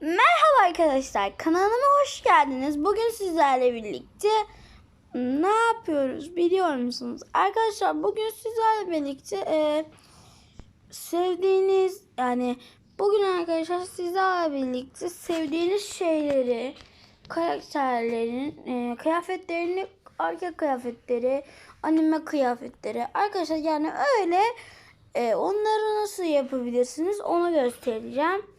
Merhaba arkadaşlar kanalıma hoş geldiniz. Bugün sizlerle birlikte ne yapıyoruz biliyor musunuz? Arkadaşlar bugün sizlerle birlikte e, sevdiğiniz yani bugün arkadaşlar sizlerle birlikte sevdiğiniz şeyleri karakterlerin e, kıyafetlerini erkek kıyafetleri anime kıyafetleri arkadaşlar yani öyle e, onları nasıl yapabilirsiniz onu göstereceğim.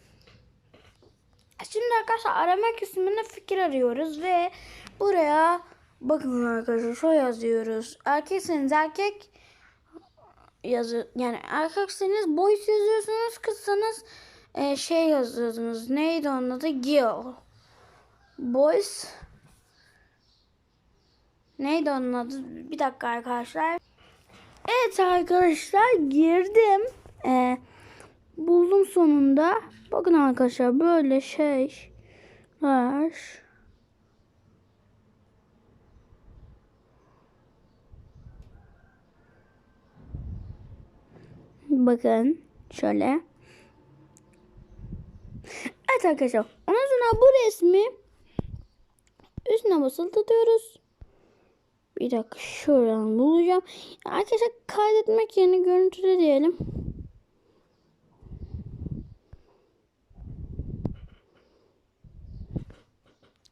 Şimdi arkadaşlar arama kısmında fikir arıyoruz ve buraya bakın arkadaşlar şu yazıyoruz. Erkekseniz erkek yazı yani erkekseniz boys yazıyorsunuz kızsanız e, şey yazıyorsunuz. Neydi onun adı? Gil. Boys Neydi onun adı? Bir dakika arkadaşlar. Evet arkadaşlar girdim. Sonunda. Bakın arkadaşlar böyle şey var. Bakın şöyle. Evet arkadaşlar. Ondan sonra bu resmi üstüne basılı tutuyoruz. Bir dakika şuradan bulacağım. Arkadaşlar kaydetmek yerine görüntüde diyelim.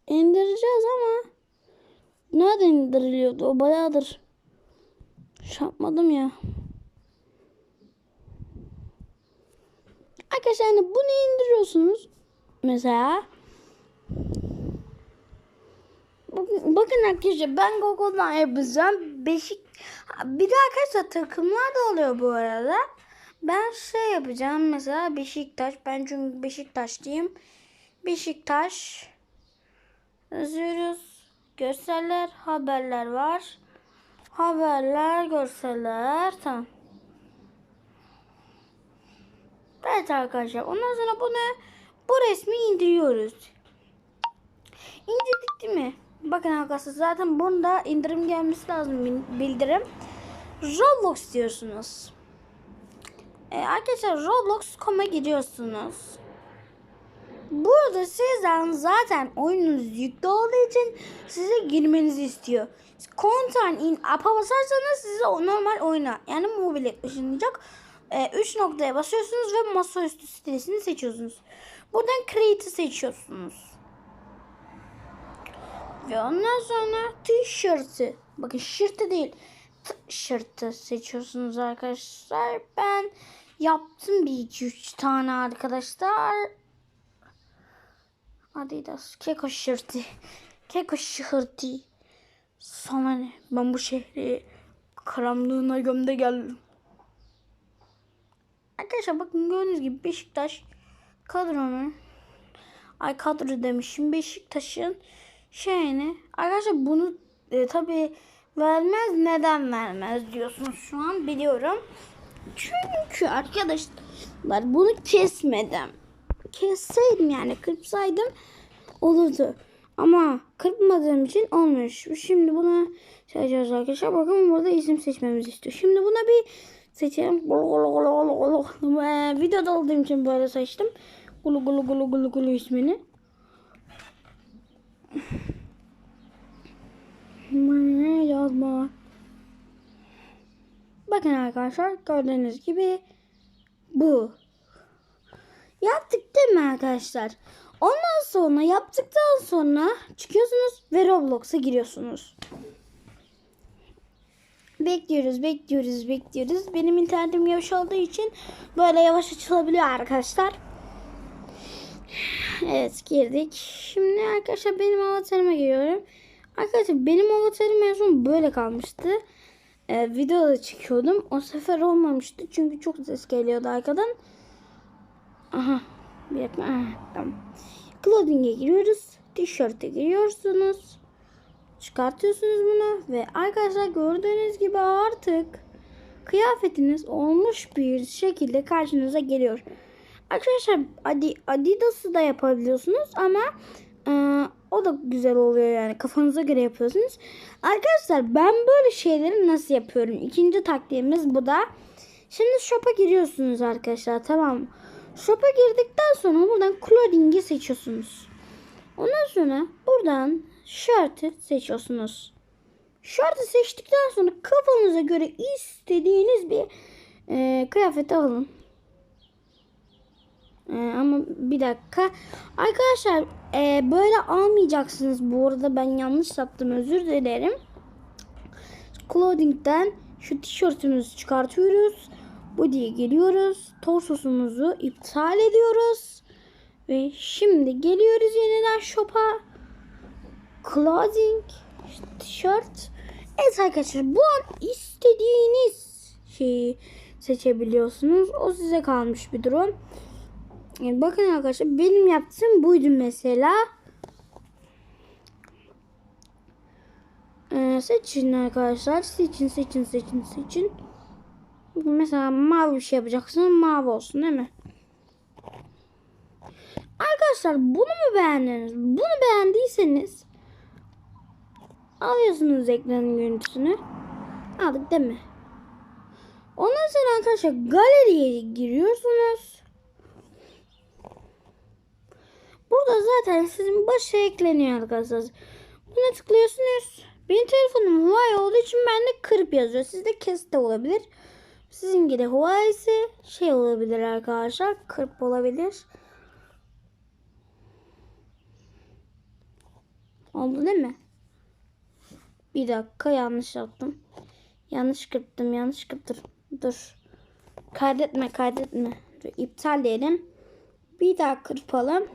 İndireceğiz ama nereden indiriliyordu? O bayağıdır yapmadım ya. Arkadaşlar yani bunu indiriyorsunuz. Mesela Bakın, bakın arkadaşlar ben Google'dan yapacağım. Beşik bir de arkadaşlar takımlar da oluyor bu arada. Ben şey yapacağım mesela Beşiktaş. Ben çünkü Beşiktaşlıyım. Beşiktaş yazıyoruz. Görseller, haberler var. Haberler, görseller. Tamam. Evet arkadaşlar. Ondan sonra bunu bu resmi indiriyoruz. İndirdik değil mi? Bakın arkadaşlar zaten bunda indirim gelmesi lazım bildirim. Roblox diyorsunuz. Ee, arkadaşlar Roblox.com'a gidiyorsunuz. Burada sizden zaten oyununuz yüklü olduğu için size girmenizi istiyor. Content in app'a basarsanız size normal oyuna yani mobile ışınlayacak. 3 ee, noktaya basıyorsunuz ve masaüstü sitesini seçiyorsunuz. Buradan Create'i seçiyorsunuz. Ve ondan sonra tişörtü. Bakın şırtı değil. Tişörtü seçiyorsunuz arkadaşlar. Ben yaptım bir iki üç tane arkadaşlar. Adidas. Keko şırtı. Keko şırtı. Sana ne? Ben bu şehri karanlığına gömde geldim. Arkadaşlar bakın gördüğünüz gibi Beşiktaş kadronu ay kadro demişim Beşiktaş'ın şeyini arkadaşlar bunu e, tabi vermez neden vermez diyorsunuz şu an biliyorum. Çünkü arkadaşlar bunu kesmedim. Kesseydim yani kırpsaydım olurdu. Ama kırpmadığım için olmuyor. Şimdi buna seçeceğiz arkadaşlar. Bakın burada isim seçmemizi istiyor. Şimdi buna bir seçelim. Ee, videoda olduğum için böyle seçtim. Gulu gulu gulu gulu gulu ismini. Yazma. Bakın arkadaşlar gördüğünüz gibi bu. Yaptık değil mi arkadaşlar? Ondan sonra yaptıktan sonra çıkıyorsunuz ve Roblox'a giriyorsunuz. Bekliyoruz, bekliyoruz, bekliyoruz. Benim internetim yavaş olduğu için böyle yavaş açılabiliyor arkadaşlar. Evet girdik. Şimdi arkadaşlar benim avatarıma giriyorum. Arkadaşlar benim avatarım en son böyle kalmıştı. Ee, videoda çekiyordum. O sefer olmamıştı. Çünkü çok ses geliyordu arkadan. Aha. Bir dakika. Aha, tamam. Clothing'e giriyoruz. Tişörte giriyorsunuz. Çıkartıyorsunuz bunu. Ve arkadaşlar gördüğünüz gibi artık kıyafetiniz olmuş bir şekilde karşınıza geliyor. Arkadaşlar Adidas'ı da yapabiliyorsunuz ama e, o da güzel oluyor yani kafanıza göre yapıyorsunuz. Arkadaşlar ben böyle şeyleri nasıl yapıyorum? İkinci taktiğimiz bu da. Şimdi shop'a giriyorsunuz arkadaşlar tamam Shop'a girdikten sonra buradan clothing'i seçiyorsunuz. Ondan sonra buradan shirt'ı seçiyorsunuz. Shirt'ı seçtikten sonra kafanıza göre istediğiniz bir e, kıyafeti alın. E, ama bir dakika. Arkadaşlar e, böyle almayacaksınız. Bu arada ben yanlış yaptım. Özür dilerim. Clothing'den şu tişörtümüzü çıkartıyoruz. Body'ye geliyoruz. Torsosumuzu iptal ediyoruz. Ve şimdi geliyoruz yeniden shop'a. Clothing, tişört. Evet arkadaşlar bu an istediğiniz şeyi seçebiliyorsunuz. O size kalmış bir durum. Yani bakın arkadaşlar benim yaptığım buydu mesela. Ee, seçin arkadaşlar. Seçin seçin seçin seçin. Mesela mavi bir şey yapacaksın. Mavi olsun değil mi? Arkadaşlar bunu mu beğendiniz? Bunu beğendiyseniz alıyorsunuz ekranın görüntüsünü. Aldık değil mi? Ondan sonra arkadaşlar galeriye giriyorsunuz. Burada zaten sizin başı ekleniyor arkadaşlar. Buna tıklıyorsunuz. Benim telefonum Huawei olduğu için bende kırıp yazıyor. Sizde kes de olabilir. Sizinki de Huawei ise şey olabilir arkadaşlar. Kırp olabilir. Oldu değil mi? Bir dakika yanlış yaptım. Yanlış kırptım yanlış kırptım. Dur. Kaydetme kaydetme. Dur, iptal diyelim. Bir daha kırpalım.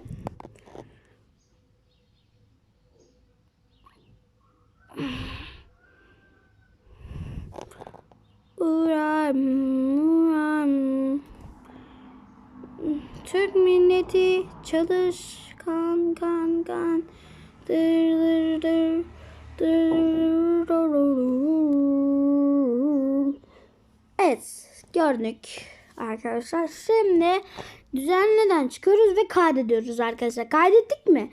Milleti çalışkan kan kan. Dır dır dır. Dır dır. Evet gördük arkadaşlar. Şimdi düzenleden çıkıyoruz ve kaydediyoruz arkadaşlar. Kaydettik mi?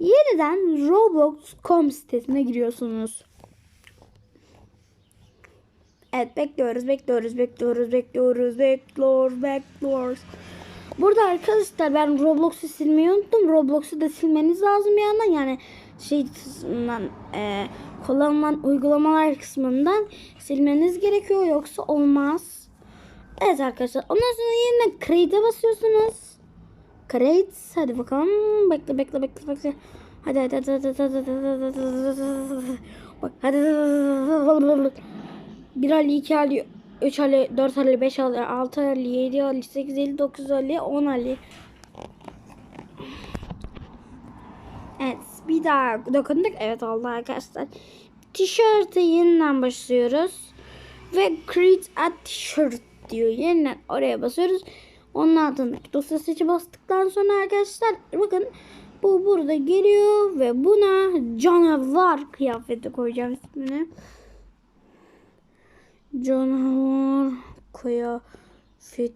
Yeniden Roblox.com sitesine giriyorsunuz. Evet bekliyoruz, bekliyoruz, bekliyoruz, bekliyoruz, bekliyoruz, bekliyoruz. Burada arkadaşlar ben Roblox'u silmeyi unuttum. Roblox'u da silmeniz lazım bir yandan. Yani şey kısmından e, kullanılan uygulamalar kısmından silmeniz gerekiyor. Yoksa olmaz. Evet arkadaşlar. Ondan sonra yeniden create'e basıyorsunuz. Create. Hadi bakalım. Bekle bekle bekle bekle. Hadi hadi hadi hadi hadi hadi hadi hadi hadi Bak hadi hadi 1 Ali, 2 Ali, 3 Ali, 4 Ali, 5 Ali, 6 Ali, 7 Ali, 8 Ali, 9 Ali, 10 Ali. Evet bir daha dokunduk. Evet oldu arkadaşlar. Tişörte yeniden başlıyoruz. Ve create a t-shirt diyor. Yeniden oraya basıyoruz. Onun altındaki dosya seçi bastıktan sonra arkadaşlar bakın bu burada geliyor ve buna canavar kıyafeti koyacağım ismini. Canavar kıyafeti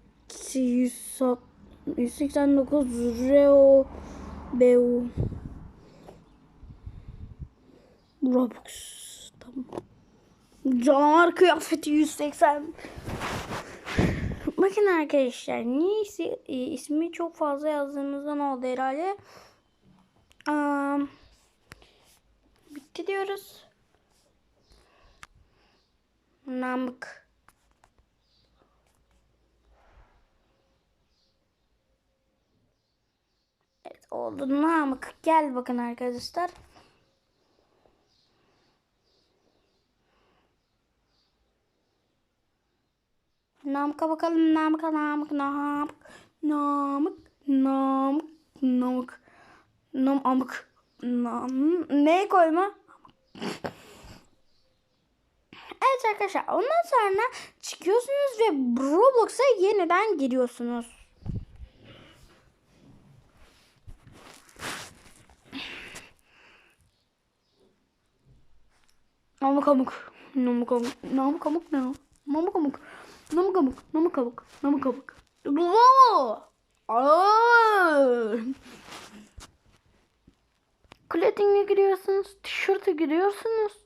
189 Reo Beu Robux tamam. Canavar kıyafeti 180 Bakın arkadaşlar niyeyse e, ismi çok fazla yazdığımızdan oldu herhalde. Um, bitti diyoruz. Namık. Evet oldu Namık. Gel bakın arkadaşlar. Namık'a bakalım. Namık'a Namık Namık Namık Namık Namık Namık Namık Ne koyma? Evet arkadaşlar ondan sonra çıkıyorsunuz ve Roblox'a yeniden giriyorsunuz. Namık amık. Namık amık. Namık amık ne? Namık amık. Namık amık. Namık amık. Namık amık. Clothing'e giriyorsunuz. Tişörte giriyorsunuz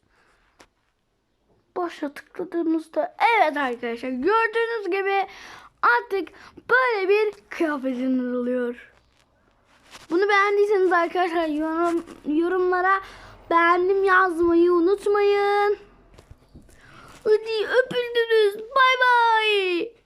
boşa tıkladığımızda evet arkadaşlar gördüğünüz gibi artık böyle bir kıyafetiniz oluyor. Bunu beğendiyseniz arkadaşlar yorum, yorumlara beğendim yazmayı unutmayın. Hadi öpüldünüz. Bay bay.